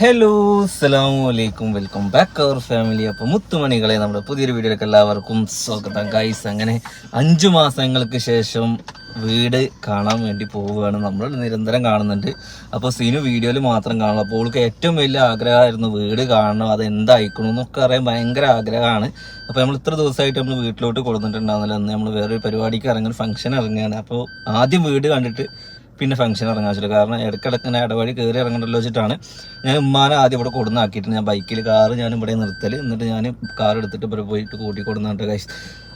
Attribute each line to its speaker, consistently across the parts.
Speaker 1: Hello അസ്സലാമു അലൈക്കും. Welcome back അവർ family അപ്പോൾ മുത്തുമണികളെ നമ്മുടെ പുതിയൊരു വീഡിയോയിലേക്ക് എല്ലാവർക്കും സ്വാഗതം. ഗൈസ് അങ്ങനെ അഞ്ചു മാസങ്ങൾക്ക് ശേഷം വീട് കാണാൻ വേണ്ടി പോവുകയാണ്. നമ്മൾ നിരന്തരം കാണുന്നുണ്ട്. അപ്പോൾ സീനു വീഡിയോയിൽ മാത്രം കാണണം. അപ്പോൾ അവൾക്ക് ഏറ്റവും വലിയ ആഗ്രഹമായിരുന്നു വീട് കാണണം. അത് എന്തായിക്കണം എന്നൊക്കെ അറിയാൻ ഭയങ്കര ആഗ്രഹമാണ്. അപ്പോൾ നമ്മൾ ഇത്ര ദിവസമായിട്ട് നമ്മൾ വീട്ടിലോട്ട് കൊടുത്തിട്ടുണ്ടാകുന്നില്ല അന്ന് നമ്മൾ വേറൊരു പരിപാടിക്ക് ഇറങ്ങുന്ന ഫംഗ്ഷൻ ഇറങ്ങുകയാണ്. അപ്പോൾ ആദ്യം വീട് കണ്ടിട്ട് പിന്നെ ഫംഗ്ഷൻ ഇറങ്ങാൻ വെച്ചിട്ട് കാരണം ഇടയ്ക്കിടയ്ക്ക് ഇങ്ങനെ ഇടവഴി കയറി ഇറങ്ങണ്ടല്ലോ വെച്ചിട്ടാണ് ഞാൻ ഉമ്മാനെ ആദ്യം ഇവിടെ കൊടുന്നാക്കിയിട്ട് ഞാൻ ബൈക്കിൽ കാറ് ഞാൻ ഇവിടെ നിർത്തൽ എന്നിട്ട് ഞാൻ കാർ എടുത്തിട്ട് ഇവിടെ പോയിട്ട് കൂട്ടി കൊടുന്നിട്ട് കഴിച്ചു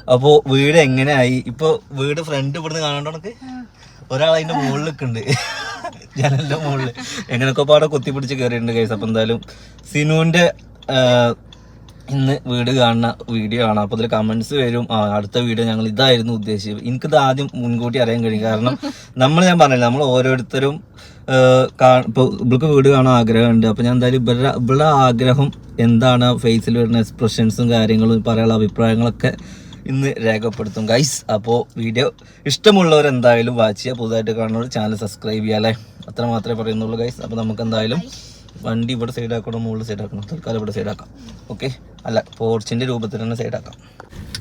Speaker 1: അപ്പോൾ വീട് എങ്ങനെയായി? ഇപ്പോൾ വീട് ഫ്രണ്ട് ഇവിടുന്ന് കാണാണ്ട് ഉണക്ക് ഒരാൾ അതിന്റെ മുകളിൽ നിൽക്കുന്നുണ്ട്. ജനലിന്റെ മുകളിൽ. എങ്ങനെയൊക്കെ പാടെ കുത്തിപ്പിടിച്ച് കയറിയിട്ടുണ്ട് കൈസ് അപ്പോൾ എന്തായാലും സിനുവിന്റെ ഇന്ന് വീട് കാണുന്ന വീഡിയോ ആണ് അപ്പോൾ അതിൽ കമന്റ്സ് വരും. അടുത്ത വീഡിയോ ഞങ്ങൾ ഇതായിരുന്നു ഉദ്ദേശിച്ചത്. എനിക്കിത് ആദ്യം മുൻകൂട്ടി അറിയാൻ കഴിയും. കാരണം നമ്മൾ ഞാൻ പറഞ്ഞില്ല നമ്മൾ ഓരോരുത്തരും ഇപ്പോൾ ഇവൾക്ക് വീട് കാണാൻ ആഗ്രഹമുണ്ട്. അപ്പോൾ ഞാൻ എന്തായാലും ഇവരുടെ ഇവളുടെ ആഗ്രഹം എന്താണ്? ഫേസിൽ വരുന്ന എക്സ്പ്രഷൻസും കാര്യങ്ങളും പറയാനുള്ള അഭിപ്രായങ്ങളൊക്കെ ഇന്ന് രേഖപ്പെടുത്തും. ഗൈസ് അപ്പോൾ വീഡിയോ ഇഷ്ടമുള്ളവർ എന്തായാലും വാച്ച് ചെയ്യുക. പുതുതായിട്ട് കാണുന്നവർ ചാനൽ സബ്സ്ക്രൈബ് ചെയ്യാം അല്ലേ? അത്ര മാത്രമേ പറയുന്നുള്ളൂ ഗൈസ് അപ്പോൾ നമുക്ക് എന്തായാലും വണ്ടി ഇവിടെ സൈഡാക്കണം മുകളിൽ സൈഡാക്കണം തൽക്കാലം ഇവിടെ സൈഡാക്കാം ഓക്കെ അല്ല പോർച്ചിന്റെ രൂപത്തിൽ തന്നെ സൈഡാക്കാം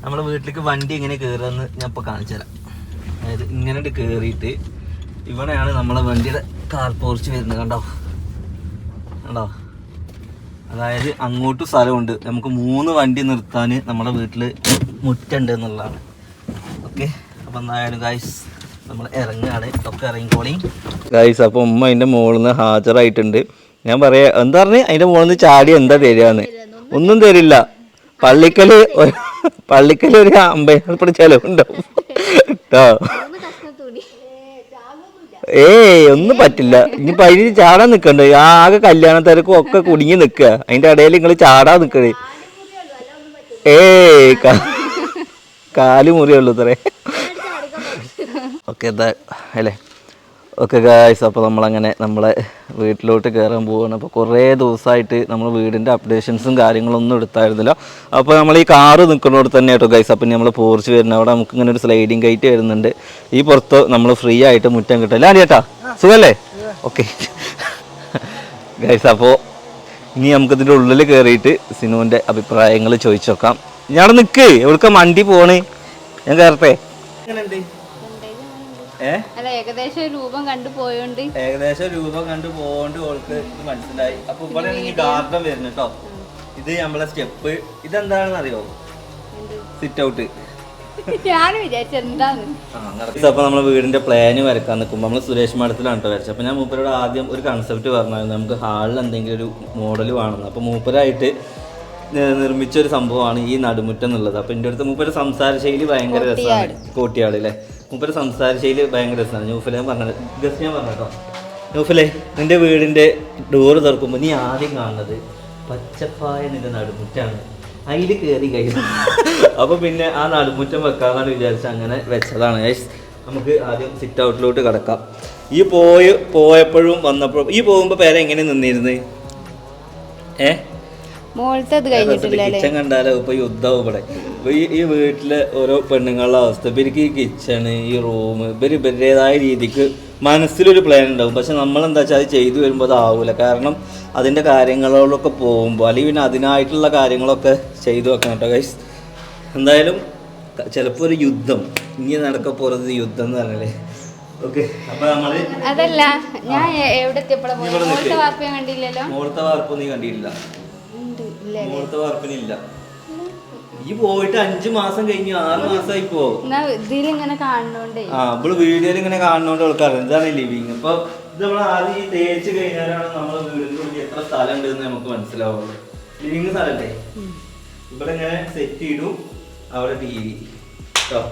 Speaker 1: നമ്മുടെ വീട്ടിലേക്ക് വണ്ടി എങ്ങനെ കയറുമെന്ന് ഞാൻ ഇപ്പോൾ കാണിച്ചു തരാം. അതായത് ഇങ്ങനെ കയറിയിട്ട് ഇവിടെയാണ് നമ്മളെ വണ്ടിയുടെ കാർ പോർച്ച് വരുന്നത് കണ്ടോ? കണ്ടോ? അതായത് അങ്ങോട്ടും സ്ഥലമുണ്ട്. നമുക്ക് മൂന്ന് വണ്ടി നിർത്താൻ നമ്മുടെ വീട്ടിൽ മുറ്റുണ്ട് എന്നുള്ളതാണ്. ഓക്കെ അപ്പം എന്തായാലും ഗായ്സ് നമ്മൾ ഇറങ്ങുകയാണ്. ഒക്കെ ഇറങ്ങിക്കോളി. ഗായ്സ് അപ്പോൾ ഉമ്മ അതിന്റെ മുകളിൽ നിന്ന് ഹാജരായിട്ടുണ്ട്. ഞാൻ പറയാ എന്താ പറഞ്ഞ്? അതിന്റെ മുകളിൽ നിന്ന് ചാടി എന്താ തരികയെന്ന്. ഒന്നും തരില്ല. പള്ളിക്കൽ പള്ളിക്കൽ ഒരു അമ്പതിനായിരം ചെലവുണ്ടാവും. കേട്ടോ ഏയ് ഒന്നും പറ്റില്ല. ഇനി അതിന് ചാടാൻ നിൽക്കണ്ട ആകെ കല്യാണ തിരക്കും ഒക്കെ കുടുങ്ങി നിക്കുക അതിന്റെ ഇടയിൽ നിങ്ങൾ ചാടാൻ നിക്കണ ഏയ് കാൽ മുറിയുള്ളൂ ഇത്രേ. ഓക്കെ എന്താ അല്ലേ? ഓക്കെ ഗായ്സ് അപ്പോൾ നമ്മളങ്ങനെ നമ്മളെ വീട്ടിലോട്ട് കയറാൻ പോവുകയാണ് അപ്പോൾ കുറേ ദിവസമായിട്ട് നമ്മൾ വീടിന്റെ അപ്ഡേഷൻസും കാര്യങ്ങളൊന്നും എടുത്തായിരുന്നില്ല. അപ്പോൾ നമ്മൾ ഈ കാറ് നിൽക്കുന്നിടത്ത് തന്നെ കേട്ടോ ഗൈസ് അപ്പം നമ്മൾ പോർച്ച് വരുന്ന അവിടെ നമുക്ക് ഇങ്ങനെ ഒരു സ്ലൈഡിങ് ഗൈറ്റ് വരുന്നുണ്ട്. ഈ പുറത്ത് നമ്മൾ ഫ്രീ ആയിട്ട് മുറ്റം കിട്ടില്ല ചേട്ടാ സുഖല്ലേ? ഓക്കെ ഗൈസ് അപ്പോൾ ഇനി നമുക്കിതിന്റെ ഉള്ളിൽ കയറിയിട്ട് സിനുവിന്റെ അഭിപ്രായങ്ങൾ ചോദിച്ചു നോക്കാം. ഞാൻ നിൽക്ക് എവിടുക്ക വണ്ടി പോണേ? ഞാൻ കയറട്ടെ
Speaker 2: അല്ല ഏകദേശം രൂപം കണ്ടു പോയോണ്ട്.
Speaker 1: ഏകദേശം രൂപം കണ്ടു പോകൊണ്ട് ഓൾക്ക് മനസ്സിലായി. അപ്പൊ ഇവിടെ ഗാർഡൻ വരുന്നു കേട്ടോ ഇത് നമ്മളെ സ്റ്റെപ്പ്. ഇതെന്താണെന്ന് അറിയോ സിറ്റ് ഔട്ട് അപ്പൊ നമ്മളെ വീടിന്റെ പ്ലാന് വരക്കാൻ നിൽക്കുമ്പോൾ നമ്മൾ സുരേഷ് മഠത്തിലാണ് കേട്ടോ വരച്ചത്. അപ്പൊ ഞാൻ മൂപ്പരോട് ആദ്യം ഒരു കൺസെപ്റ്റ് പറഞ്ഞായിരുന്നു. നമുക്ക് ഹാളിൽ എന്തെങ്കിലും ഒരു മോഡൽ വേണമെന്ന്. അപ്പൊ മൂപ്പരായിട്ട് നിർമ്മിച്ച ഒരു സംഭവമാണ് ഈ നടുമുറ്റം എന്നുള്ളത്. അപ്പൊ എന്റെ അടുത്ത് മൂപ്പര് സംസാര ശൈലി ഭയങ്കര രസമാണ് കോട്ടിയാട് അല്ലേ മൂപ്പര് സംസാര ശൈലി ഭയങ്കര രസമാണ് ന്യൂഫിലെ പറഞ്ഞത്. ഗസ് ഞാൻ പറഞ്ഞോ ന്യൂഫിലെ നിന്റെ വീടിന്റെ ഡോറ് തുറക്കുമ്പോൾ നീ ആദ്യം കാണുന്നത് പച്ചപ്പായ നിന്റെ നടുമുറ്റാണ് അതിൽ കയറി കഴിഞ്ഞു. അപ്പൊ പിന്നെ ആ നടുമുറ്റം വെക്കാന്നാണ് വിചാരിച്ച അങ്ങനെ വെച്ചതാണ്. നമുക്ക് ആദ്യം സിറ്റ് ഔട്ടിലോട്ട് കിടക്കാം. ഈ പോയി പോയപ്പോഴും വന്നപ്പോഴും ഈ പോകുമ്പോ പേരെ എങ്ങനെ നിന്നിരുന്നത് ഏ? കിച്ചൺ കണ്ടാലോ? ഇപ്പൊ യുദ്ധവും ഇവിടെ. ഇപ്പൊ ഈ ഈ വീട്ടിലെ ഓരോ പെണ്ണുങ്ങളുടെ അവസ്ഥ ഇവർക്ക് ഈ കിച്ചണ് ഈ റൂം ഇവർ ഇവരുടേതായ രീതിക്ക് മനസ്സിലൊരു പ്ലാൻ ഉണ്ടാവും. പക്ഷെ നമ്മൾ എന്താ വെച്ചാൽ അത് ചെയ്തു വരുമ്പോൾ അതാവൂല. കാരണം അതിന്റെ കാര്യങ്ങളിലൊക്കെ പോകുമ്പോൾ അല്ലെങ്കിൽ പിന്നെ അതിനായിട്ടുള്ള കാര്യങ്ങളൊക്കെ ചെയ്തു വെക്കണം കേട്ടോ ഗൈസ് എന്തായാലും ചിലപ്പോ ഒരു യുദ്ധം ഇനി നടക്ക പോകുന്നത് യുദ്ധം എന്ന് പറഞ്ഞല്ലേ
Speaker 2: അതല്ല ഞാൻ എവിടെ എത്തിയപ്പോഴാ പോയത്?
Speaker 1: ഇവിടെ നിൽക്ക്.
Speaker 2: മോളത്തെ വാർത്ത ഞാൻ കണ്ടില്ലല്ലോ
Speaker 1: വാർപ്പ് നീ മുഹൂർത്ത വാർപ്പിനില്ല. ഈ പോയിട്ട് അഞ്ചു മാസം കഴിഞ്ഞു ആറ് മാസമായി പോ
Speaker 2: ഇതിലിങ്ങനെ കാണുന്നോണ്ടേ
Speaker 1: ആ നമ്മൾ വീഡിയോയിൽ ഇങ്ങനെ കാണുന്നോണ്ട് ആൾക്കാർ എന്താണ് ലിവിങ്. അപ്പൊ ഇത് നമ്മൾ ആദ്യം ഈ തേച്ച് കഴിഞ്ഞാലാണ് നമ്മളെ വീടിന്റെ ഉള്ളിൽ എത്ര സ്ഥലം ഉണ്ടെന്ന് നമുക്ക് മനസ്സിലാവുള്ളൂ. ലിവിങ് സ്ഥലല്ലേ? ഇവിടെ ഇങ്ങനെ സെറ്റ് ചെയ്തു അവിടെ ടി വി. കേട്ടോ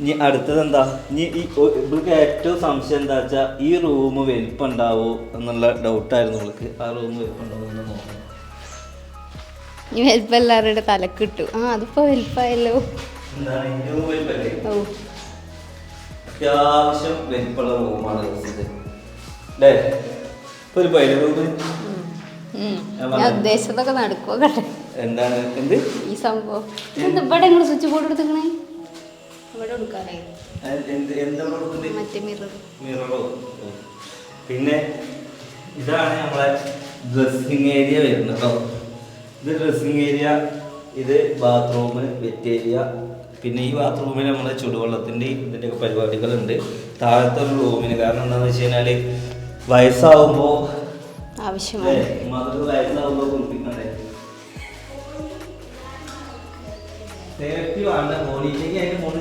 Speaker 1: ഇനി അടുത്തത് എന്താ ഇനി ഈ ഇവൾക്ക് ഏറ്റവും സംശയം എന്താ വെച്ചാ ഈ റൂം വലിപ്പം ഉണ്ടാവോ എന്നുള്ള ഡൗട്ടായിരുന്നു ഇവൾക്ക്. ആ റൂം വലിപ്പം എന്ന് നോക്കണം.
Speaker 2: ഈ വലിപ്പം എല്ലാവരുടെ തലക്കിട്ടു. ആ അതിപ്പോ വലിപ്പമായല്ലോ ഓ.
Speaker 1: അത്യാവശ്യം വലിപ്പമുള്ള റൂമാണ് ഇത് അല്ലേ ഇപ്പൊ ഒരു. ഞാൻ
Speaker 2: കട്ടെ
Speaker 1: എന്താണ്? എന്ത്?
Speaker 2: ഈ സംഭവം. ഇത് ഇവിടെ നിങ്ങൾ സ്വിച്ച് ബോർഡ് എടുത്തേ ഇവിടെ കൊടുക്കാറേ
Speaker 1: എന്ത്
Speaker 2: മറ്റേ മിറർ
Speaker 1: മിററോ പിന്നെ ഇതാണ് നമ്മളെ ഡ്രസ്സിങ് ഏരിയ വരുന്നത് കേട്ടോ. ഇത് ഡ്രസ്സിങ് ഏരിയ ഇത് ബാത്റൂം വെറ്റ് ഏരിയ പിന്നെ ഈ ബാത്റൂമിൽ നമ്മൾ ചുടുവെള്ളത്തിന്റെ ഇതിന്റെയൊക്കെ പരിപാടികളുണ്ട്. താഴത്തെ ഒരു റൂമിന് കാരണം എന്താണെന്ന് വെച്ച് കഴിഞ്ഞാൽ വയസ്സാവുമ്പോൾ
Speaker 2: ആവശ്യമാണ്.
Speaker 1: കുളിപ്പിക്കണ്ടേ? വേണ്ട.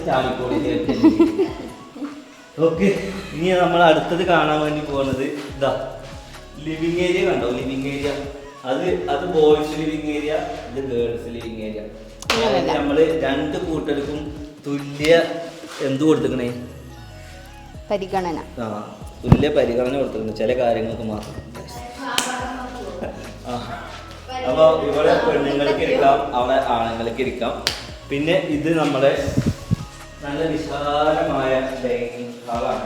Speaker 1: ചാടിക്കോളി ഓക്കെ ഇനി നമ്മൾ അടുത്തത് കാണാൻ വേണ്ടി പോകുന്നത് ഇതാ ലിവിങ് ഏരിയ കണ്ടോ? ലിവിങ് ഏരിയ അത് അത് ബോയ്സ് ലിവിങ് ഏരിയ ഇത് ഗേൾസ് ലിവിങ് ഏരിയ. നമ്മൾ രണ്ട് കൂട്ടർക്കും തുല്യ എന്ത് കൊടുത്തിക്കണേ?
Speaker 2: പരിഗണന.
Speaker 1: ആ തുല്യ പരിഗണന കൊടുത്തിട്ടുണ്ട് ചില കാര്യങ്ങൾക്ക് മാത്രം. അപ്പോൾ അപ്പൊ ഇവിടെ പെണ്ണുങ്ങൾക്ക് ഇരിക്കാം അവിടെ ആണുങ്ങൾക്ക് ഇരിക്കാം. പിന്നെ ഇത് നമ്മുടെ നല്ല വിശാലമായ ഡൈനിങ് ഹാളാണ്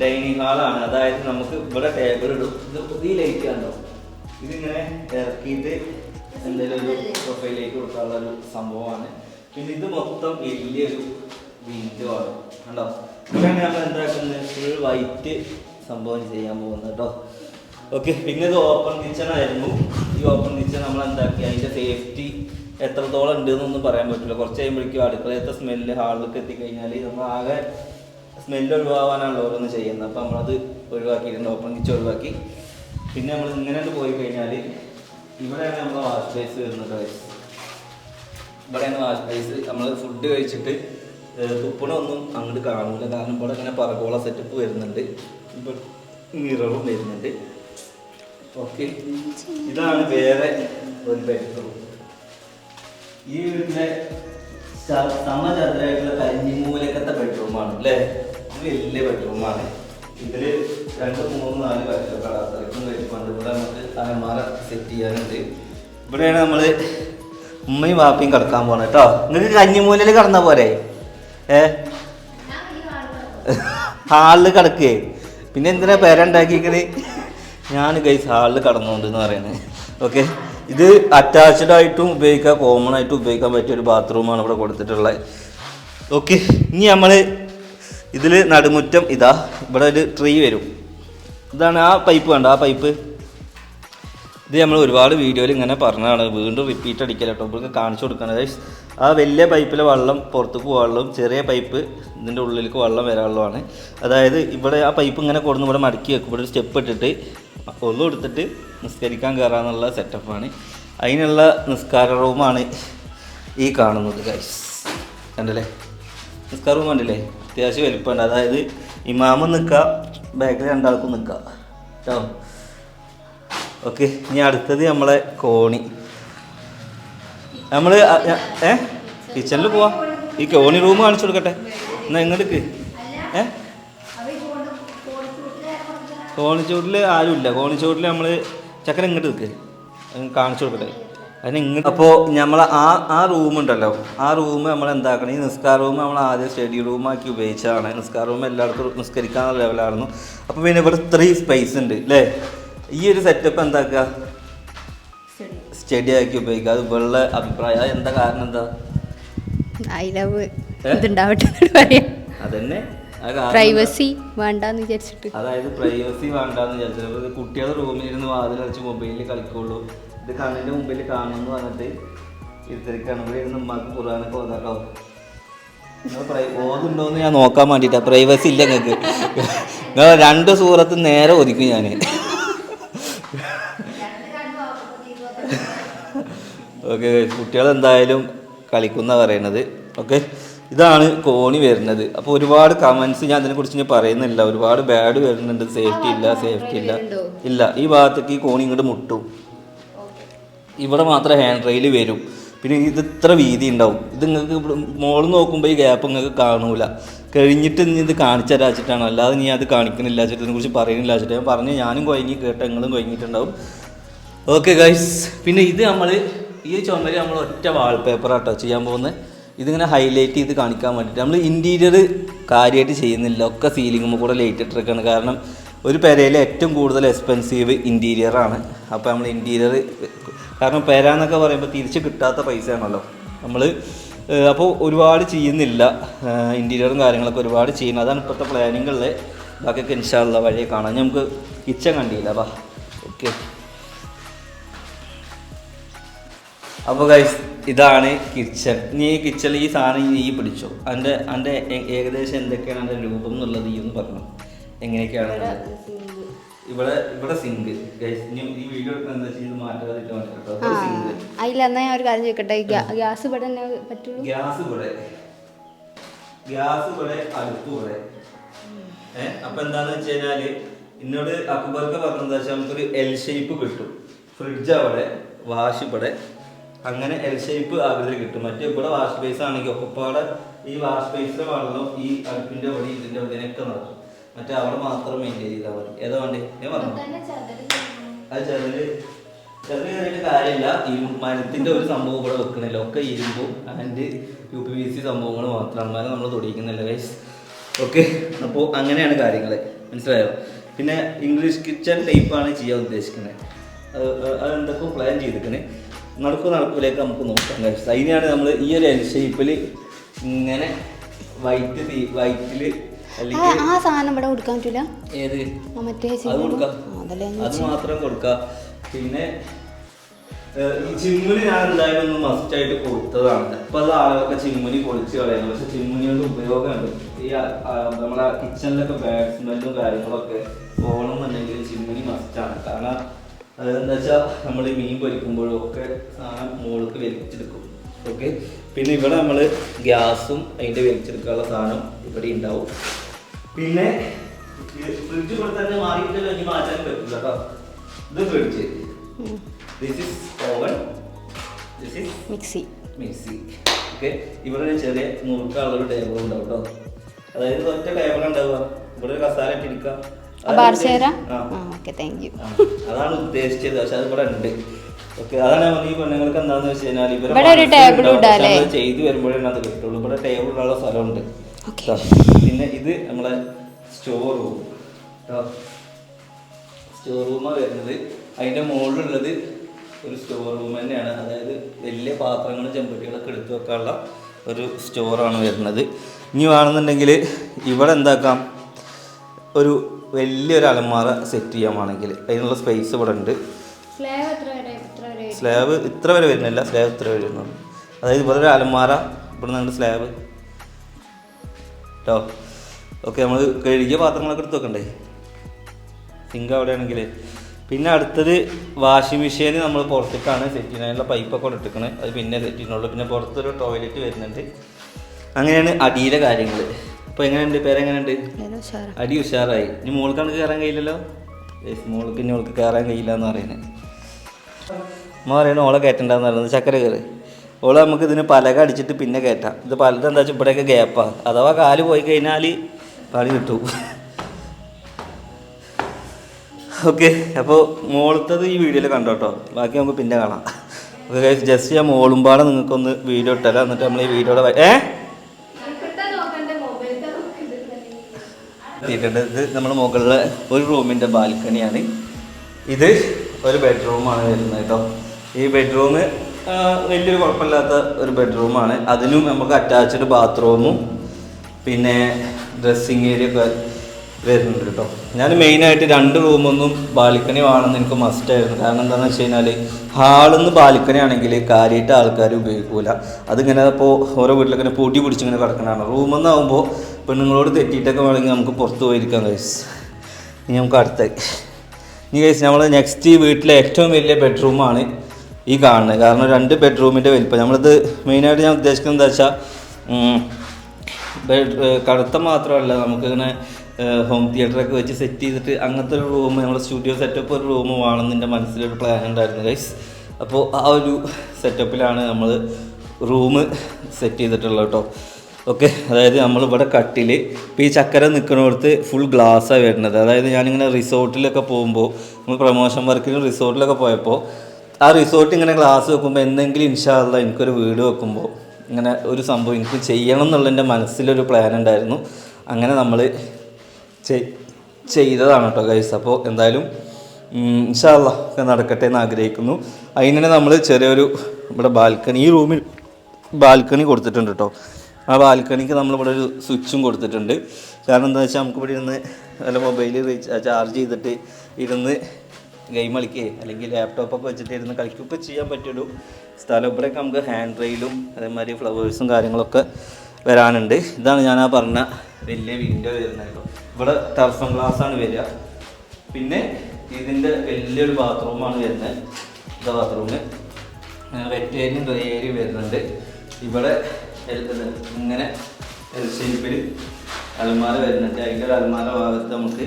Speaker 1: ഡൈനിങ് ഹാളാണ്. അതായത് നമുക്ക് ഇവിടെ ടേബിൾ ഇടും. ഇത് ഈ ലൈറ്റ് കണ്ടോ? ഇതിങ്ങനെ ഇറക്കിയിട്ട് എന്തെങ്കിലും ഒരു പ്രൊഫൈലേക്ക് കൊടുക്കാനുള്ള ഒരു സംഭവമാണ്. പിന്നെ ഇത് മൊത്തം വലിയൊരു വിൻഡോ ആണ്. കണ്ടോ? ഇതാണ് നമ്മൾ എന്താക്കുന്നത്? ഫുൾ വൈറ്റ് സംഭവം ചെയ്യാൻ പോകുന്നത് കേട്ടോ. ഓക്കെ പിന്നെ ഇത് ഓപ്പൺ കിച്ചൺ ആയിരുന്നു. ഈ ഓപ്പൺ കിച്ചൺ നമ്മൾ എന്താക്കി? അതിന്റെ സേഫ്റ്റി എത്രത്തോളം ഉണ്ട് എന്നൊന്നും പറയാൻ പറ്റില്ല. കുറച്ച് കഴിയുമ്പോഴേക്കും അടുക്കളയത്തെ സ്മെല്ല് ഹാളിലേക്ക് എത്തിക്കഴിഞ്ഞാൽ നമ്മൾ ആകെ സ്മെല്ല് ഒഴിവാകാനാണല്ലോ ഓരോന്ന് ചെയ്യുന്നത്. അപ്പോൾ നമ്മളത് ഒഴിവാക്കിയിട്ടുണ്ട് ഓപ്പൺ കിച്ചൺ ഒഴിവാക്കി. പിന്നെ നമ്മൾ ഇങ്ങനെ പോയി കഴിഞ്ഞാൽ ഇവിടെയാണ് നമ്മൾ വാഷ് ബേസ് വരുന്നത്. ഇവിടെയാണ് വാഷ് ബേസ് നമ്മൾ ഫുഡ് കഴിച്ചിട്ട് തുപ്പണമൊന്നും അങ്ങോട്ട് കാണില്ല കാരണം ഇവിടെ ഇങ്ങനെ പറകോള സെറ്റപ്പ് വരുന്നുണ്ട്. മിററും വരുന്നുണ്ട്. ഓക്കെ ഇതാണ് വേറെ ഒരു ബെഡ്റൂം ഈ സ- സമചതുരായിട്ടുള്ള കഞ്ഞിമൂലക്കത്തെ ബെഡ്റൂമാണ് അല്ലേ ഇത് വലിയ ബെഡ്റൂമാണ്. ഇതിൽ രണ്ട് മൂന്ന് നാല് കടാത്തലക്കും കഴിച്ചുകൊണ്ട് ഇവിടെ നമുക്ക് അലമാര സെറ്റ് ചെയ്യാനുണ്ട്. ഇവിടെയാണ് നമ്മൾ ഉമ്മയും വാപ്പയും കിടക്കാൻ പോണത് കേട്ടോ നിങ്ങൾക്ക് കഞ്ഞിമൂലയിൽ കിടന്ന പോരെ? ഏ? ഹാളിൽ കിടക്കേ. പിന്നെ എന്തിനാ പേരുണ്ടാക്കിക്കണേ? ഞാൻ ഗൈസ് ഹാളിൽ കടന്നുകൊണ്ട് എന്ന് പറയുന്നത് ഓക്കെ ഇത് അറ്റാച്ച്ഡ് ആയിട്ടും ഉപയോഗിക്കാം കോമൺ ആയിട്ടും ഉപയോഗിക്കാൻ പറ്റിയ ഒരു ബാത്റൂമാണ് ഇവിടെ കൊടുത്തിട്ടുള്ളത്. ഓക്കെ ഇനി നമ്മൾ ഇതിൽ നടുമുറ്റം ഇതാ ഇവിടെ ഒരു ട്രീ വരും. ഇതാണ് ആ പൈപ്പ് വേണ്ട ആ പൈപ്പ് ഇത് നമ്മൾ ഒരുപാട് വീഡിയോയിൽ ഇങ്ങനെ പറഞ്ഞതാണ് വീണ്ടും റിപ്പീറ്റ് അടിക്കല കേട്ടോ ഇവർക്ക് കാണിച്ചു കൊടുക്കണം അതായത് ആ വലിയ പൈപ്പിലെ വെള്ളം പുറത്തേക്ക് പോകാനുള്ളതും ചെറിയ പൈപ്പ് ഇതിന്റെ ഉള്ളിലേക്ക് വെള്ളം വരാനുള്ളതാണ് അതായത് ഇവിടെ ആ പൈപ്പ് ഇങ്ങനെ കൊടുന്ന് ഇവിടെ മടക്കി വെക്കും. ഇവിടെ ഒരു സ്റ്റെപ്പ് ഇട്ടിട്ട് ഒന്നും എടുത്തിട്ട് നിസ്കരിക്കാൻ കയറാന്നുള്ള സെറ്റപ്പാണ് അതിനുള്ള നിസ്കാര റൂമാണ് ഈ കാണുന്നത് ഗൈസ് കണ്ടല്ലേ? നിസ്കാര റൂം കണ്ടില്ലേ? അത്യാവശ്യം വലിപ്പമുണ്ട്. അതായത് ഇമാമും നിൽക്കുക ബാക്കിൽ രണ്ടാൾക്കും നിൽക്കുക കേട്ടോ ഓക്കെ ഇനി അടുത്തത് നമ്മളെ കോണി. നമ്മൾ ഏ? കിച്ചണിൽ പോവാം. ഈ കോണി റൂം കാണിച്ചു കൊടുക്കട്ടെ. എന്നാൽ ഇങ്ങോട്ട് ഏ? കോണിച്ചോട്ടിൽ ആരുമില്ല. കോണിച്ചോട്ടിൽ നമ്മൾ ചക്കര ഇങ്ങോട്ട് നിൽക്ക് കാണിച്ചു കൊടുക്കട്ടെ. അതിന് ഇങ്ങോട്ട് അപ്പോൾ നമ്മൾ ആ ആ റൂം ഉണ്ടല്ലോ. ആ റൂം നമ്മൾ എന്താക്കണം? ഈ നിസ്കാര റൂം നമ്മൾ ആദ്യം സ്റ്റഡി റൂമാക്കി ഉപയോഗിച്ചതാണ്. നിസ്കാര റൂം എല്ലായിടത്തും നിസ്കരിക്കാനുള്ള ലെവലായിരുന്നു അപ്പോൾ പിന്നെ ഇവിടെ ഇത്രയും സ്പേസ് ഉണ്ട് അല്ലേ ഈ ഒരു സെറ്റപ്പ് എന്താക്കുക? സ്റ്റഡി ആക്കി ഉപയോഗിക്കുക. അത് വെള്ള അഭിപ്രായം. അത് എന്താ കാരണം എന്താ?
Speaker 2: I love? ഇതുണ്ടാവട്ടെ
Speaker 1: അതന്നെ?
Speaker 2: പ്രൈവസി വേണ്ടെന്ന് വിചാരിച്ചിട്ട്.
Speaker 1: അതായത് പ്രൈവസി വേണ്ടാന്ന് വിചാരിച്ചത് കുട്ടികൾ റൂമിലിരുന്ന് വാതിലടച്ച് മൊബൈലിൽ കളിക്കുള്ളൂ. ഇത് കണ്ണിന്റെ മുമ്പിൽ കാണണമെന്ന് പറഞ്ഞിട്ട് ഇരുത്തിരിക്കാണ്. ഇവിടെ ഇരുന്ന് ഉമ്മാക്ക് ഖുറാനൊക്കെ ഓതാട്ടോ ഓതുണ്ടോ എന്ന് ഞാൻ നോക്കാൻ വേണ്ടിയിട്ടാ പ്രൈവസി ഇല്ല നിങ്ങൾക്ക്. നിങ്ങൾ രണ്ട് സൂറത്ത് നേരെ ഒതുക്കും ഞാൻ ഓക്കെ കുട്ടികൾ എന്തായാലും കളിക്കുന്ന പറയണത്. ഓക്കെ ഇതാണ് കോണി വരുന്നത്. അപ്പോൾ ഒരുപാട് കമൻസ് ഞാൻ അതിനെക്കുറിച്ച് ഞാൻ പറയുന്നില്ല. ഒരുപാട് ബാഡ് വരുന്നുണ്ട്. സേഫ്റ്റി ഇല്ല സേഫ്റ്റി ഇല്ല. ഇല്ല ഈ ഭാഗത്തേക്ക് ഈ കോണി ഇങ്ങോട്ട് മുട്ടും. ഇവിടെ മാത്രം ഹാൻഡ് റെയിൽ വരും. പിന്നെ ഇത് ഇത്ര വീതി ഉണ്ടാവും. ഇത് നിങ്ങൾക്ക് മോളിൽ നോക്കുമ്പോൾ ഈ ഗ്യാപ്പ് നിങ്ങൾക്ക് കാണൂല. കഴിഞ്ഞിട്ട് ഇനി ഇത് കാണിച്ചു അല്ലാതെ നീ അത് കാണിക്കുന്നില്ല വെച്ചിട്ട് ഇതിനെക്കുറിച്ച് പറയുന്നില്ല വെച്ചിട്ട്. ഞാൻ പറഞ്ഞു ഞാനും കുഴങ്ങി കേട്ട നിങ്ങളും കുഴങ്ങിയിട്ടുണ്ടാവും ഓക്കെ ഗൈസ് പിന്നെ ഇത് നമ്മൾ ഈ ചുമര് നമ്മൾ ഒറ്റ വാൾപേപ്പറാട്ടോ ചെയ്യാൻ പോകുന്നത് ഇതിങ്ങനെ ഹൈലൈറ്റ് ചെയ്ത് കാണിക്കാൻ വേണ്ടിയിട്ട്. നമ്മൾ ഇന്റീരിയർ കാര്യമായിട്ട് ചെയ്യുന്നില്ല. ഒക്കെ സീലിംഗ് കൂടെ ലൈറ്റ് ഇട്ടിരിക്കുകയാണ് കാരണം ഒരു പെരയിലെ ഏറ്റവും കൂടുതൽ എക്സ്പെൻസീവ് ഇന്റീരിയറാണ് അപ്പോൾ നമ്മൾ ഇന്റീരിയർ കാരണം പേരാന്നൊക്കെ പറയുമ്പോൾ തിരിച്ച് കിട്ടാത്ത പൈസയാണല്ലോ. നമ്മൾ അപ്പോൾ ഒരുപാട് ചെയ്യുന്നില്ല. ഇന്റീരിയറും കാര്യങ്ങളൊക്കെ ഒരുപാട് ചെയ്യുന്നത് അതാണ് ഇപ്പോഴത്തെ പ്ലാനിങ്ങളിൽ ബാക്കിയൊക്കെ ഇൻഷാള്ള വഴിയെ കാണാം. നമുക്ക് കിച്ചൺ കണ്ടില്ല. വാ. ഓക്കെ. അപ്പോൾ ഗൈസ് ഇതാണ് കിച്ചൺ നീ കിച്ചണിൽ ഈ സാധനം നീ പിടിച്ചോ. അതിന്റെ അതിന്റെ ഏകദേശം എന്തൊക്കെയാണ് അതിന്റെ രൂപം എന്നുള്ളത് ഈ ഒന്ന് പറഞ്ഞു. എങ്ങനെയൊക്കെയാണ്? ഇവിടെ ഇവിടെ സിങ്ക് ഈ വീഡിയോ എടുക്കുന്നത്
Speaker 2: എന്നാ ഞാൻ ഒരു കാര്യം ചോദിക്കട്ടെ? ഗ്യാസ് ഇവിടെ തന്നെ പറ്റുള്ളൂ?
Speaker 1: ഗ്യാസ് ഇവിടെ. ഗ്യാസ് ഇവിടെ അടുപ്പ് ഇവിടെ. ഏഹ് അപ്പൊ എന്താന്ന് വെച്ച് കഴിഞ്ഞാൽ എന്നോട് അക്ബർക്ക് പറഞ്ഞത് വെച്ചാൽ നമുക്കൊരു എൽ ഷേപ്പ് കിട്ടും. ഫ്രിഡ്ജ് അവിടെ വാഷ് ഇവിടെ. അങ്ങനെ എൽ ഷേപ്പ് ആകൃതി കിട്ടും. മറ്റേ ഇവിടെ വാഷ് ബേസ് ആണെങ്കിൽ ഒക്കെപ്പാടെ ഈ വാഷ് ബേസിലെ വെള്ളം ഈ അടുപ്പിന്റെ വഴി ഇതിന്റെ വഴിയൊക്കെ നടക്കും മറ്റേ അവിടെ മാത്രം മെയിന്റെയിൻ ചെയ്താൽ മതി. ഏതാ വേണ്ടി? ഞാൻ പറഞ്ഞു? അത് ചെറിയ ചെറിയ ചെറിയ കാര്യമില്ല. ഈ മരത്തിന്റെ ഒരു സംഭവം ഇവിടെ വെക്കണില്ല. ഒക്കെ ഇരുമ്പും and U P B C സംഭവങ്ങൾ മാത്രമാണ് മരം നമ്മൾ തൊടിയിക്കുന്നില്ല ഗൈസ് ഓക്കെ അപ്പോൾ അങ്ങനെയാണ് കാര്യങ്ങൾ മനസ്സിലായോ? പിന്നെ ഇംഗ്ലീഷ് കിച്ചൺ ടൈപ്പാണ് ചെയ്യാൻ ഉദ്ദേശിക്കുന്നത് അത് അത് പ്ലാൻ ചെയ്തിരിക്കണേ നടക്കു നടക്കൂലേക്ക് നമുക്ക് നോക്കാം ഗൈസ് അതിനെയാണ് നമ്മൾ ഈ ഒരു എൽ ഷേപ്പിൽ ഇങ്ങനെ വൈറ്റ് തീ വൈറ്റിൽ
Speaker 2: ആ സാധനം ഇവിടെ കൊടുക്കാൻ പറ്റൂല?
Speaker 1: ഏത്?
Speaker 2: മറ്റേ
Speaker 1: അത് മാത്രം കൊടുക്കാം. പിന്നെ ചിമ്മുനി ഞാൻ എന്തായാലും ഒന്ന് മസ്റ്റ് ആയിട്ട് കൊടുത്തതാണ്. ഇപ്പൊ അത് ആളുകളൊക്കെ ചിമ്മുനി പൊളിച്ച് കളയുന്നു പക്ഷെ ചിമ്മുനിയുടെ ഉപയോഗമുണ്ട് ഈ നമ്മളെ കിച്ചണിലൊക്കെ ബാഡ് സ്മെല്ലും കാര്യങ്ങളൊക്കെ പോകണമെന്നുണ്ടെങ്കിൽ ചിമ്മുനി മസ്റ്റാണ് കാരണം അതെന്താ വെച്ചാൽ നമ്മൾ മീൻ പൊരിക്കുമ്പോഴും ഒക്കെ സാധനം മുകൾക്ക് വലിച്ചെടുക്കും. ഓക്കെ പിന്നെ ഇവിടെ നമ്മൾ ഗ്യാസും അതിന്റെ വലിച്ചെടുക്കാനുള്ള സാധനം ഇവിടെ ഉണ്ടാവും. പിന്നെ ഫ്രിഡ്ജ് ഇവിടെ തന്നെ മാറിയിട്ടല്ലോ ഇനി മാറ്റാൻ പറ്റില്ല കേട്ടോ. ഇത് fridge. This is oven this is
Speaker 2: mixie.
Speaker 1: Mixie. Okay ഇവിടെ ഒരു ചെറിയ നൂറുക്കാളൊരു ഒരു ടേബിൾ ഉണ്ടാവും കേട്ടോ. അതായത് ഒറ്റ ടേബിൾ ഉണ്ടാവുക. ഇവിടെ ഒരു കസാല ഇട്ടിരിക്കാം അതാണ് ഉദ്ദേശിച്ചത്. പക്ഷെ അത് ഇവിടെ ഉണ്ട്. ഓക്കെ അതാണ് ഈ പെണ്ണുങ്ങൾക്ക് എന്താണെന്ന് വെച്ച് കഴിഞ്ഞാൽ ഇവരെ
Speaker 2: ഇവിടെ ഒരു
Speaker 1: മനസ്സിലുണ്ടാവും,
Speaker 2: table
Speaker 1: പക്ഷെ
Speaker 2: ഇടാല്ലേ?
Speaker 1: അത് ചെയ്തു വരുമ്പോഴേ അത് കിട്ടുള്ളൂ. ഇവിടെ ഉള്ള സ്ഥലമുണ്ട്. പിന്നെ ഇത് നമ്മളെ സ്റ്റോർ റൂം സ്റ്റോർ റൂമാണ് വരുന്നത്. അതിന്റെ മുകളിലുള്ളത് ഒരു സ്റ്റോർ റൂം തന്നെയാണ്. അതായത് വലിയ പാത്രങ്ങളും ചെമ്പട്ടികളൊക്കെ എടുത്തു വെക്കാനുള്ള ഒരു സ്റ്റോറാണ് വരുന്നത്. ഇനി വേണമെന്നുണ്ടെങ്കിൽ ഇവിടെ എന്താക്കാം? ഒരു വലിയൊരു അലമാര സെറ്റ് ചെയ്യാമാണെങ്കിൽ അതിനുള്ള സ്പേസ് ഇവിടെ ഉണ്ട്.
Speaker 2: സ്ലാബ്
Speaker 1: ഇത്ര വരെ വരുന്നില്ല. സ്ലാബ് ഇത്ര വരെ വരുന്നുണ്ട് അതായത് ഇവിടെ ഒരു അലമാര ഇവിടെ നിന്ന് സ്ലാബ് കേട്ടോ ഓക്കെ നമ്മൾ കഴുകിയ പാത്രങ്ങളൊക്കെ എടുത്ത് വെക്കണ്ടേ? സിങ്ക് അവിടെ ആണെങ്കിൽ പിന്നെ അടുത്തത് വാഷിംഗ് മെഷീൻ നമ്മൾ പുറത്തേക്കാണ് സെറ്റ് ചെയ്യാനുള്ള പൈപ്പൊക്കെ കൊണ്ട് ഇട്ടിക്കണേ അത് പിന്നെ സെറ്റ് ചെയ്യുന്നുള്ളൂ. പിന്നെ പുറത്തൊരു ടോയ്ലറ്റ് വരുന്നുണ്ട്. അങ്ങനെയാണ് അടിയിലെ കാര്യങ്ങൾ അപ്പോൾ എങ്ങനെയുണ്ട്? പേരെങ്ങനെയുണ്ട് അടി ഉഷാറായി. ഇനി മോൾക്കാണ് കയറാൻ കഴിയില്ലല്ലോ? മോൾക്ക് ഇനി മോൾക്ക് കയറാൻ കഴിയില്ല എന്ന് പറയുന്നത്. അമ്മ പറയുന്നത് ഓളെ കയറ്റണ്ടെന്ന് പറയുന്നത് ചക്കര കയറി ഓളെ നമുക്ക് ഇതിന് പലക അടിച്ചിട്ട് പിന്നെ കയറ്റാം. ഇത് പലത് എന്താ വെച്ചാൽ ഇവിടെയൊക്കെ ഗ്യാപ്പാണ് അഥവാ കാൽ പോയി കഴിഞ്ഞാൽ പണി കിട്ടും. ഓക്കെ അപ്പോൾ മോളത്തത് ഈ വീഡിയോയിൽ കണ്ടോ കേട്ടോ ബാക്കി നമുക്ക് പിന്നെ കാണാം. ഓക്കെ ജസ്റ്റ് ഞാൻ മോളുമ്പാടെ നിങ്ങൾക്കൊന്ന് വീഡിയോ ഇട്ടല്ല എന്നിട്ട് നമ്മൾ ഈ വീഡിയോയുടെ വ- ഏ? ഇത് നമ്മൾ മുകളിലെ ഒരു റൂമിന്റെ ബാൽക്കണിയാണ്. ഇത് ഒരു ബെഡ്റൂമാണ് വരുന്നത് കേട്ടോ ഈ ബെഡ്റൂം വലിയൊരു കുഴപ്പമില്ലാത്ത ഒരു ബെഡ്റൂമാണ് അതിനും നമുക്ക് അറ്റാച്ച്ഡ് ബാത്റൂമും പിന്നെ ഡ്രസ്സിങ് ഏരിയ ഒക്കെ വരുന്നുണ്ട് കേട്ടോ. ഞാൻ മെയിനായിട്ട് രണ്ട് റൂമൊന്നും ബാൽക്കണി വേണമെന്ന് എനിക്ക് മസ്റ്റായിരുന്നു കാരണം എന്താണെന്ന് വെച്ച് കഴിഞ്ഞാൽ ഹാളിൽ നിന്ന് ബാൽക്കണി ആണെങ്കിൽ കാര്യമായിട്ട് ആൾക്കാർ ഉപയോഗിക്കൂല. അതിങ്ങനെ ഇപ്പോൾ ഓരോ വീട്ടിലൊക്കെ ഇങ്ങനെ പൂട്ടി പിടിച്ചിങ്ങനെ കിടക്കണതാണ്. റൂമെന്നാകുമ്പോൾ പെണ്ണുങ്ങളോട് തെറ്റിയിട്ടൊക്കെ വേണമെങ്കിൽ നമുക്ക് പുറത്ത് പോയിരിക്കാം കൈസ് ഇനി നമുക്ക് അടുത്ത ഇനി കൈസ് നമ്മൾ നെക്സ്റ്റ് വീട്ടിലെ ഏറ്റവും വലിയ ബെഡ്റൂമാണ് ഈ കാണുന്നത് കാരണം രണ്ട് ബെഡ്റൂമിന്റെ വലിപ്പം. നമ്മളിത് മെയിനായിട്ട് ഞാൻ ഉദ്ദേശിക്കുന്നത് എന്താ വെച്ചാൽ ബെഡ് കടത്തം മാത്രമല്ല നമുക്കിങ്ങനെ ഹോം തിയേറ്ററൊക്കെ വെച്ച് സെറ്റ് ചെയ്തിട്ട് അങ്ങനത്തെ ഒരു റൂം നമ്മുടെ സ്റ്റുഡിയോ സെറ്റപ്പ് ഒരു റൂം വേണമെന്ന് എന്റെ മനസ്സിലൊരു പ്ലാൻ ഉണ്ടായിരുന്നു ഗൈസ് അപ്പോൾ ആ ഒരു സെറ്റപ്പിലാണ് നമ്മൾ റൂം സെറ്റ് ചെയ്തിട്ടുള്ളത് കേട്ടോ ഓക്കെ അതായത് നമ്മളിവിടെ കട്ടിൽ ഇപ്പോൾ ഈ ചക്കര നിൽക്കുന്നിടത്ത് ഫുൾ ഗ്ലാസ്സാണ് വരുന്നത്. അതായത് ഞാനിങ്ങനെ റിസോർട്ടിലൊക്കെ പോകുമ്പോൾ നമ്മൾ പ്രൊമോഷൻ വർക്കിന് റിസോർട്ടിലൊക്കെ പോയപ്പോൾ ആ റിസോർട്ട് ഇങ്ങനെ ക്ലാസ് വെക്കുമ്പോൾ എന്തെങ്കിലും ഇൻഷാല്ല എനിക്കൊരു വീട് വെക്കുമ്പോൾ ഇങ്ങനെ ഒരു സംഭവം എനിക്ക് ചെയ്യണം എന്നുള്ള എന്റെ മനസ്സിലൊരു പ്ലാൻ ഉണ്ടായിരുന്നു. അങ്ങനെ നമ്മൾ ചെയ്തതാണ് കേട്ടോ ഗൈസ് അപ്പോൾ എന്തായാലും ഇൻഷാല്ല ഒക്കെ നടക്കട്ടെ എന്ന് ആഗ്രഹിക്കുന്നു. അതിനെ നമ്മൾ ചെറിയൊരു ഇവിടെ ബാൽക്കണി ഈ റൂമിൽ ബാൽക്കണി കൊടുത്തിട്ടുണ്ട് കേട്ടോ. ആ ബാൽക്കണിക്ക് നമ്മളിവിടെ ഒരു സ്വിച്ചും കൊടുത്തിട്ടുണ്ട്. കാരണം എന്താ വെച്ചാൽ നമുക്ക് ഇവിടെ ഇരുന്ന് നല്ല മൊബൈൽ ചാർജ് ചെയ്തിട്ട് ഇരുന്ന് ഗെയിം കളിക്കുകയോ അല്ലെങ്കിൽ ലാപ്ടോപ്പൊക്കെ വെച്ചിട്ട് ഇരുന്ന് കളിക്കുകയൊക്കെ ചെയ്യാൻ പറ്റുള്ളൂ സ്ഥലം. ഇവിടെയൊക്കെ നമുക്ക് ഹാൻഡ് റെയിലും അതേമാതിരി ഫ്ലവേഴ്സും കാര്യങ്ങളൊക്കെ വരാനുണ്ട്. ഇതാണ് ഞാൻ ആ പറഞ്ഞ വലിയ വിൻഡോ വരുന്നത് ഇവിടെ ടർഫൻ ഗ്ലാസ് ആണ് വരിക. പിന്നെ ഇതിന്റെ വലിയൊരു ബാത്റൂമാണ് വരുന്നത്. ഇതാ ബാത്റൂം വെറ്റേരിയും ഡ്രൈ ഏരിയയും വരുന്നുണ്ട്. ഇവിടെ ഇങ്ങനെ എൽ ഷേപ്പിൽ അലമാര വരുന്നുണ്ട്. അതിന്റെ ഒരു അലമാര ഭാഗത്ത് നമുക്ക്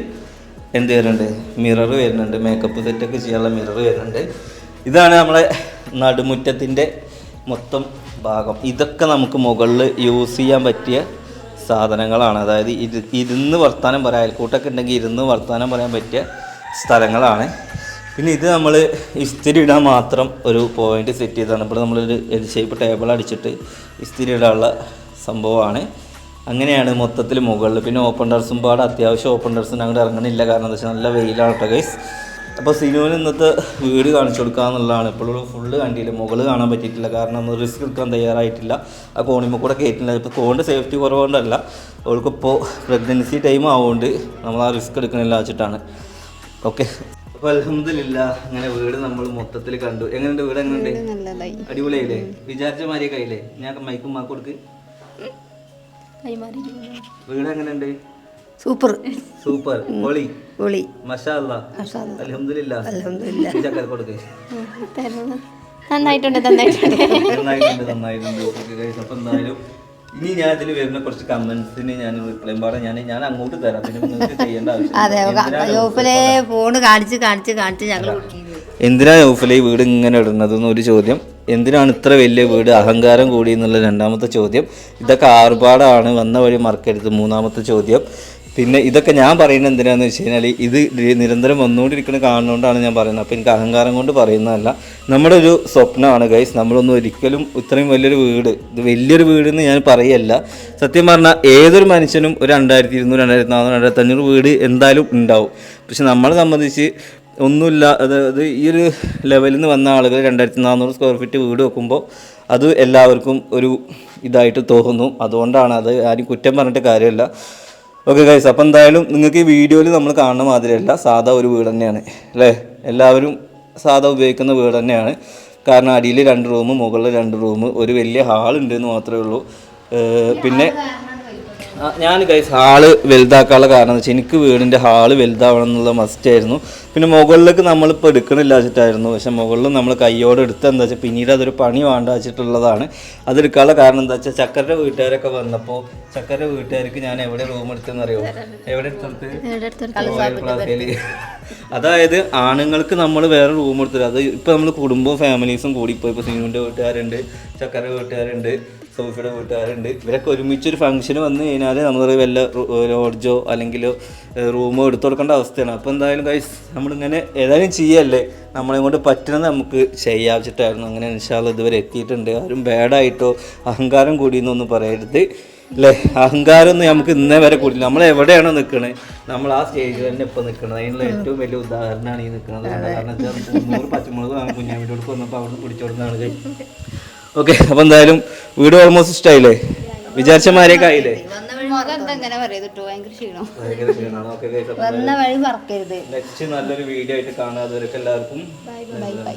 Speaker 1: എന്ത് വരുന്നുണ്ട് മിറർ വരുന്നുണ്ട്. മേക്കപ്പ് സെറ്റൊക്കെ ചെയ്യാനുള്ള മിറർ വരുന്നുണ്ട്. ഇതാണ് നമ്മളെ നടുമുറ്റത്തിന്റെ മൊത്തം ഭാഗം. ഇതൊക്കെ നമുക്ക് മുകളിൽ യൂസ് ചെയ്യാൻ പറ്റിയ സാധനങ്ങളാണ്. അതായത് ഇത് ഇരുന്ന് വർത്താനം പറയാം അയൽക്കൂട്ടൊക്കെ ഉണ്ടെങ്കിൽ ഇരുന്ന് വർത്താനം പറയാൻ പറ്റിയ സ്ഥലങ്ങളാണ്. പിന്നെ ഇത് നമ്മൾ ഇസ്തിരി ഇടാൻ മാത്രം ഒരു പോയിന്റ് സെറ്റ് ചെയ്തതാണ്. ഇപ്പോൾ നമ്മളൊരു എൽ ഷേപ്പ് ടേബിൾ അടിച്ചിട്ട് ഇസ്തിരി ഇടാനുള്ള സംഭവമാണ്. അങ്ങനെയാണ് മൊത്തത്തിൽ മുകളിൽ. പിന്നെ ഓപ്പൺ ടെറസും പാടെ അത്യാവശ്യം ഓപ്പൺ ടെറസിന് അങ്ങോട്ട് ഇറങ്ങണില്ല. കാരണം എന്താ വെച്ചാൽ നല്ല വെയിലാണ് കേട്ടോ ഗൈസ് അപ്പോൾ സിനുവിന് ഇന്നത്തെ വീട് കാണിച്ചു കൊടുക്കുക എന്നുള്ളതാണ് ഇപ്പോഴും ഫുള്ള് കണ്ടില്ല. മുകളിൽ കാണാൻ പറ്റിയിട്ടില്ല. കാരണം ഒന്ന് റിസ്ക് എടുക്കാൻ തയ്യാറായിട്ടില്ല. ആ കോണിമ്മ കൂടെ കയറ്റില്ല ഇപ്പോൾ കോണിന്റെ സേഫ്റ്റി കുറവുകൊണ്ടല്ല. അവൾക്കിപ്പോൾ പ്രഗ്നൻസി ടൈം ആവുകൊണ്ട് നമ്മൾ ആ റിസ്ക് എടുക്കണില്ല വെച്ചിട്ടാണ്. ഓക്കെ അപ്പോൾ അലഹമില്ല അങ്ങനെ വീട് നമ്മൾ മൊത്തത്തിൽ കണ്ടു. എങ്ങനെയുണ്ട്? വീട് എങ്ങനെയുണ്ട്? അടിപൊളിയായില്ലേ? വിചാരിച്ച മാതിരി കയ്യില്ലേ ഞാൻ മൈക്കും മാക്ക് കൊടുക്ക്. വീട് എങ്ങനെയുണ്ട്?
Speaker 2: സൂപ്പർ.
Speaker 1: സൂപ്പർ. ഒളി ഒളി കൊടുക്ക്.
Speaker 2: നന്നായിട്ടുണ്ട് നന്നായിട്ടുണ്ട്.
Speaker 1: നന്നായിട്ടുണ്ട് നന്നായിട്ടുണ്ട്. ഓക്കെ ഗൈസ് അപ്പോൾ എന്തായാലും ഇനി ഞാൻ ഇതിൽ വരുന്ന കുറച്ച് കമന്റ്സിന് ഞാൻ റിപ്ലൈ പറയാം ഞാൻ ഞാൻ അങ്ങോട്ട് തരാം. പിന്നെ നിങ്ങൾക്ക് ചെയ്യേണ്ട
Speaker 3: അതെ
Speaker 1: ആവശ്യം
Speaker 3: യോപ്പിലെ ഫോണ് കാണിച്ച് കാണിച്ച് കാണിച്ച് ഞങ്ങൾ
Speaker 1: എന്തിനാ യോഫിലെ ഈ വീട് ഇങ്ങനെ ഇടുന്നത് എന്നൊരു ചോദ്യം. എന്തിനാണ് ഇത്ര വലിയ വീട് അഹങ്കാരം കൂടി എന്നുള്ള രണ്ടാമത്തെ ചോദ്യം. ഇതൊക്കെ ആർഭാടാണ് വന്ന വഴി മറക്കരുത് മൂന്നാമത്തെ ചോദ്യം. പിന്നെ ഇതൊക്കെ ഞാൻ പറയുന്നത് എന്തിനാന്ന് വെച്ച് കഴിഞ്ഞാൽ ഇത് നിരന്തരം വന്നുകൊണ്ടിരിക്കുന്ന കാണുന്നതുകൊണ്ടാണ് ഞാൻ പറയുന്നത്. അപ്പോൾ എനിക്ക് അഹങ്കാരം കൊണ്ട് പറയുന്നതല്ല. നമ്മുടെ ഒരു സ്വപ്നമാണ് ഗൈസ്. നമ്മളൊന്നും ഒരിക്കലും ഇത്രയും വലിയൊരു വീട് ഇത് വലിയൊരു വീട് എന്ന് ഞാൻ പറയല്ല. സത്യം പറഞ്ഞാൽ ഏതൊരു മനുഷ്യനും ഒരു രണ്ടായിരത്തി ഇരുന്നൂറ് രണ്ടായിരത്തി നാനൂറ് രണ്ടായിരത്തി അഞ്ഞൂറ് വീട് എന്തായാലും ഉണ്ടാവും. പക്ഷെ നമ്മളെ സംബന്ധിച്ച് ഒന്നുമില്ല അതായത് ഈ ഒരു ലെവലിൽ നിന്ന് വന്ന ആളുകൾ രണ്ടായിരത്തി നാനൂറ് സ്ക്വയർ ഫീറ്റ് വീട് വെക്കുമ്പോൾ അത് എല്ലാവർക്കും ഒരു ഇതായിട്ട് തോന്നുന്നു. അതുകൊണ്ടാണ് അത് ആരും കുറ്റം പറഞ്ഞിട്ട് കാര്യമില്ല. ഓക്കെ ഗൈസ് അപ്പോൾ എന്തായാലും നിങ്ങൾക്ക് ഈ വീഡിയോയിൽ നമ്മൾ കാണുന്ന മാതിരിയല്ല സാധാ ഒരു വീട് തന്നെയാണ് അല്ലേ? എല്ലാവരും സാധാ ഉപയോഗിക്കുന്ന വീട് തന്നെയാണ്. കാരണം അടിയിൽ രണ്ട് റൂം മുകളിൽ രണ്ട് റൂം ഒരു വലിയ ഹാൾ ഉണ്ട് എന്ന് മാത്രമേ ഉള്ളൂ. പിന്നെ ഞാൻ ഗൈസ് ഹാൾ വലുതാക്കാനുള്ള കാരണം എന്ന് വെച്ചാൽ എനിക്ക് വീടിന്റെ ഹാൾ വലുതാവണം എന്നുള്ള മസ്റ്റായിരുന്നു പിന്നെ മുകളിലേക്ക് നമ്മളിപ്പോൾ എടുക്കണില്ല വെച്ചിട്ടായിരുന്നു. പക്ഷെ മുകളിൽ നമ്മൾ കയ്യോടെ എടുത്ത് എന്താ വെച്ചാൽ പിന്നീട് അതൊരു പണി വേണ്ട വെച്ചിട്ടുള്ളതാണ്. അതെടുക്കാനുള്ള കാരണം എന്താ വെച്ചാൽ ചക്കരുടെ വീട്ടുകാരൊക്കെ വന്നപ്പോൾ ചക്കരുടെ വീട്ടുകാർക്ക് ഞാൻ എവിടെ റൂം എടുത്തെന്ന് അറിയോ എവിടെ എടുത്തെടുത്ത്. അതായത് ആണുങ്ങൾക്ക് നമ്മൾ വേറെ റൂം എടുത്തില്ല അത് ഇപ്പോൾ നമ്മൾ കുടുംബവും ഫാമിലീസും കൂടി ഇപ്പോൾ ഇപ്പോൾ സിനുവിന്റെ വീട്ടുകാരുണ്ട് ചക്കരുടെ വീട്ടുകാരുണ്ട്. സോഫിയുടെ വീട്ടുകാരുണ്ട്. ഇവരൊക്കെ ഒരുമിച്ച് ഒരു ഫംഗ്ഷന് വന്നു കഴിഞ്ഞാൽ നമ്മൾ വല്ല ലോഡ്ജോ അല്ലെങ്കിൽ റൂമോ എടുത്തു കൊടുക്കേണ്ട അവസ്ഥയാണ്. അപ്പോൾ എന്തായാലും കൈസ് നമ്മളിങ്ങനെ ഏതായാലും ചെയ്യല്ലേ? നമ്മളെ കൊണ്ട് പറ്റുന്നത് നമുക്ക് ചെയ്യാച്ചിട്ടായിരുന്നു. അങ്ങനെ ഇൻഷാല്ല ഇതുവരെ എത്തിയിട്ടുണ്ട്. ആരും ബാഡായിട്ടോ അഹങ്കാരം കൂടിയെന്നൊന്നും പറയരുത്. അല്ലേ അഹങ്കാരം ഒന്നും നമുക്ക് ഇന്നേ വരെ കൂടില്ല നമ്മൾ എവിടെയാണോ നിൽക്കുന്നത് നമ്മൾ ആ സ്റ്റേജിൽ തന്നെ ഇപ്പൊ നിൽക്കുന്നത് അതിനുള്ള ഏറ്റവും വലിയ ഉദാഹരണമാണ് ഈ നിൽക്കുന്നത് കാരണം വെച്ചാൽ പച്ചമുളക് കുഞ്ഞാമിന്റെ വന്നപ്പോൾ അവിടെ നിന്ന് പിടിച്ചോടുന്നതാണ് ഓക്കെ അപ്പോൾ എന്തായാലും വീട് ഓൾമോസ്റ്റ് ഇഷ്ടായില്ലേ? വിചാരിച്ച മാരെയൊക്കെ ആയില്ലേ? നല്ലൊരു വീഡിയോ ആയിട്ട് കാണാതെ എല്ലാവർക്കും.
Speaker 2: Bye bye.